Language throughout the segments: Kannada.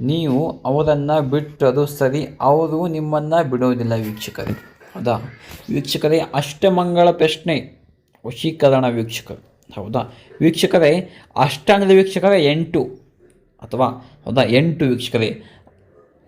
ನೀವು ಅವರನ್ನು ಬಿಟ್ಟರು ಸರಿ, ಅವರು ನಿಮ್ಮನ್ನು ಬಿಡೋದಿಲ್ಲ ವೀಕ್ಷಕರೇ. ಹೌದಾ? ವೀಕ್ಷಕರೇ ಅಷ್ಟಮಂಗಳ ಪ್ರಶ್ನೆ, ವಶೀಕರಣ ವೀಕ್ಷಕರು. ಹೌದಾ? ವೀಕ್ಷಕರೇ ಅಷ್ಟಾಂಗದ ವೀಕ್ಷಕರೇ, ಎಂಟು. ಅಥವಾ, ಹೌದಾ? ಎಂಟು ವೀಕ್ಷಕರೇ.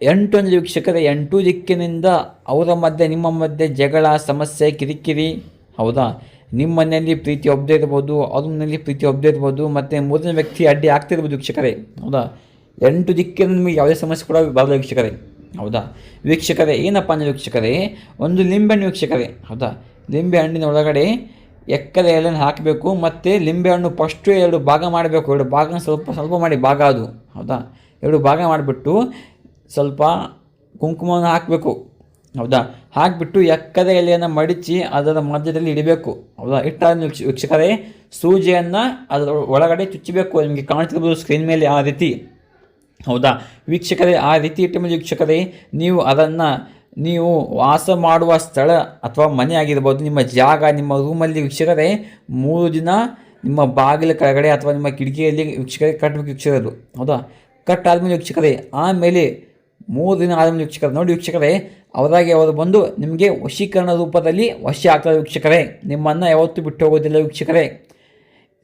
ಎಂಟು ಅಂದರೆ ವೀಕ್ಷಕರೇ, ಎಂಟು ದಿಕ್ಕಿನಿಂದ ಅವರ ಮಧ್ಯೆ, ನಿಮ್ಮ ಮಧ್ಯೆ ಜಗಳ, ಸಮಸ್ಯೆ, ಕಿರಿಕಿರಿ, ಹೌದಾ? ನಿಮ್ಮ ಮನೆಯಲ್ಲಿ ಪ್ರೀತಿ ಒಬ್ಬದೇ ಇರ್ಬೋದು, ಅವ್ರ ಮನೆಯಲ್ಲಿ ಪ್ರೀತಿ ಒಬ್ಬದೇ ಇರ್ಬೋದು, ಮತ್ತು ಮೂರನೇ ವ್ಯಕ್ತಿ ಅಡ್ಡಿ ಆಗ್ತಿರ್ಬೋದು ವೀಕ್ಷಕರೇ. ಹೌದಾ? ಎಂಟು ದಿಕ್ಕಿನ ನಿಮಗೆ ಯಾವುದೇ ಸಮಸ್ಯೆ ಕೂಡ ಬರಲ್ಲ ವೀಕ್ಷಕರೇ. ಹೌದಾ? ವೀಕ್ಷಕರೇ, ಏನಪ್ಪ ಅಂದರೆ ವೀಕ್ಷಕರೇ, ಒಂದು ಲಿಂಬೆಹಣ್ಣು ವೀಕ್ಷಕರೇ. ಹೌದಾ? ಲಿಂಬೆ ಹಣ್ಣಿನ ಒಳಗಡೆ ಎಕ್ಕದ ಎಲೆಯನ್ನು ಹಾಕಬೇಕು, ಮತ್ತು ಲಿಂಬೆಹಣ್ಣು ಫಸ್ಟು ಎರಡು ಭಾಗ ಮಾಡಬೇಕು. ಎರಡು ಭಾಗ ಸ್ವಲ್ಪ ಸ್ವಲ್ಪ ಮಾಡಿ ಭಾಗ ಅದು. ಹೌದಾ? ಎರಡು ಭಾಗ ಮಾಡಿಬಿಟ್ಟು ಸ್ವಲ್ಪ ಕುಂಕುಮವನ್ನು ಹಾಕಬೇಕು. ಹೌದಾ? ಹಾಕಿಬಿಟ್ಟು ಎಕ್ಕದ ಎಲೆಯನ್ನು ಮಡಿಚಿ ಅದರ ಮಧ್ಯದಲ್ಲಿ ಇಡಬೇಕು. ಹೌದಾ? ಇಟ್ಟಾದ ವೀಕ್ಷ, ವೀಕ್ಷಕರೇ, ಸೂಜಿಯನ್ನು ಅದರ ಒಳಗಡೆ ಚುಚ್ಚಬೇಕು. ನಿಮಗೆ ಕಾಣ್ತಿರ್ಬೋದು ಸ್ಕ್ರೀನ್ ಮೇಲೆ ಆ ರೀತಿ. ಹೌದಾ? ವೀಕ್ಷಕರೇ, ಆ ರೀತಿ ಮೇಲೆ ವೀಕ್ಷಕರೇ, ನೀವು ಅದನ್ನು, ನೀವು ವಾಸ ಮಾಡುವ ಸ್ಥಳ ಅಥವಾ ಮನೆ ಆಗಿರ್ಬೋದು, ನಿಮ್ಮ ಜಾಗ, ನಿಮ್ಮ ರೂಮಲ್ಲಿ ವೀಕ್ಷಕರೇ, ಮೂರು ದಿನ ನಿಮ್ಮ ಬಾಗಿಲ ಕೆಳಗಡೆ ಅಥವಾ ನಿಮ್ಮ ಕಿಟಕಿಯಲ್ಲಿ ವೀಕ್ಷಕರೇ ಕಟ್ಟಬೇಕು ವೀಕ್ಷಕರು ಹೌದಾ? ಕಟ್ ಆದಮೇಲೆ ವೀಕ್ಷಕರೇ, ಆಮೇಲೆ ಮೂರು ದಿನ ಆದಮೇಲೆ ವೀಕ್ಷಕರು, ನೋಡಿ ವೀಕ್ಷಕರೇ, ಅವರಾಗಿ ಅವರು ಬಂದು ನಿಮಗೆ ವಶೀಕರಣ ರೂಪದಲ್ಲಿ ವಶ ಆಗ್ತಾರೆ ವೀಕ್ಷಕರೇ. ನಿಮ್ಮನ್ನು ಯಾವತ್ತೂ ಬಿಟ್ಟು ಹೋಗೋದಿಲ್ಲ ವೀಕ್ಷಕರೇ.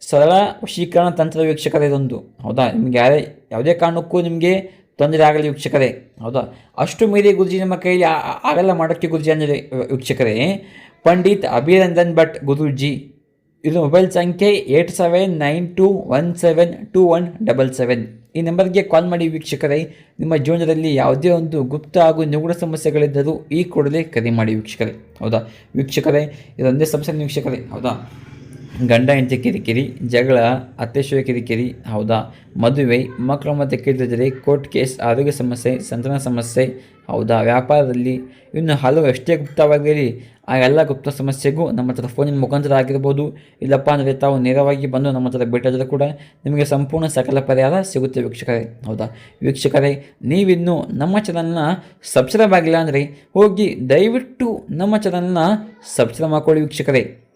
ಸರಳ ವಶೀಕರಣ ತಂತ್ರ ವೀಕ್ಷಕರೇ ಇದೊಂದು. ಹೌದಾ? ನಿಮ್ಗೆ ಯಾರೇ ಯಾವುದೇ ಕಾರಣಕ್ಕೂ ನಿಮಗೆ ತೊಂದರೆ ಆಗಲಿ ವೀಕ್ಷಕರೇ. ಹೌದಾ? ಅಷ್ಟು ಮೀರಿ ಗುರುಜಿ ನಿಮ್ಮ ಕೈಯಲ್ಲಿ ಆಗಲ್ಲ ಮಾಡೋಕ್ಕೆ ಗುರುಜಿ ಅಂದರೆ ವೀಕ್ಷಕರೇ. ಪಂಡಿತ್ ಅಭಿನಂದನ್ ಭಟ್ ಗುರೂಜಿ. ಇದು ಮೊಬೈಲ್ ಸಂಖ್ಯೆ eight seven nine two one seven two one double seven. ಈ ನಂಬರ್ಗೆ ಕಾಲ್ ಮಾಡಿ ವೀಕ್ಷಕರೇ. ನಿಮ್ಮ ಜೀವನದಲ್ಲಿ ಯಾವುದೇ ಒಂದು ಗುಪ್ತ ಹಾಗೂ ನಿಗೂಢ ಸಮಸ್ಯೆಗಳಿದ್ದರೂ ಈ ಕೂಡಲೇ ಕರೆ ಮಾಡಿ ವೀಕ್ಷಕರೇ. ಹೌದಾ? ವೀಕ್ಷಕರೇ, ಇದೊಂದೇ ಸಮಸ್ಯೆ ವೀಕ್ಷಕರೇ. ಹೌದಾ? ಗಂಡ, ಹೆಂಡತಿ ಕಿರಿಕಿರಿ, ಜಗಳ ಅತ್ಯಶಯ ಕಿರಿಕಿರಿ, ಹೌದಾ? ಮದುವೆ, ಮಕ್ಕಳ ಮತ್ತೆ ಕಿರಿದರೆ ಕೋರ್ಟ್ ಕೇಸ್, ಆರೋಗ್ಯ ಸಮಸ್ಯೆ, ಸಂತಾನ ಸಮಸ್ಯೆ, ಹೌದಾ? ವ್ಯಾಪಾರದಲ್ಲಿ ಇನ್ನು ಹಲವು ಎಷ್ಟೇ ಗುಪ್ತವಾಗಿರಲಿ ಆ ಎಲ್ಲ ಗುಪ್ತ ಸಮಸ್ಯೆಗೂ ನಮ್ಮ ಹತ್ರ ಫೋನಿನ ಮುಖಾಂತರ ಆಗಿರ್ಬೋದು. ಇಲ್ಲಪ್ಪ ಅಂದರೆ ತಾವು ನೇರವಾಗಿ ಬಂದು ನಮ್ಮ ಹತ್ರ ಭೇಟಿಯಾದರೂ ಕೂಡ ನಿಮಗೆ ಸಂಪೂರ್ಣ ಸಕಲ ಪರಿಹಾರ ಸಿಗುತ್ತೆ ವೀಕ್ಷಕರೇ, ಹೌದಾ? ವೀಕ್ಷಕರೇ, ನೀವಿನ್ನು ನಮ್ಮ ಚಾನಲ್ನ ಸಬ್ಸ್ಕ್ರೈಬ್ ಆಗಿಲ್ಲ ಅಂದರೆ ಹೋಗಿ ದಯವಿಟ್ಟು ನಮ್ಮ ಚಾನಲ್ನ ಸಬ್ಸ್ಕ್ರೈಬ್ ಮಾಡ್ಕೊಳ್ಳಿ ವೀಕ್ಷಕರೇ.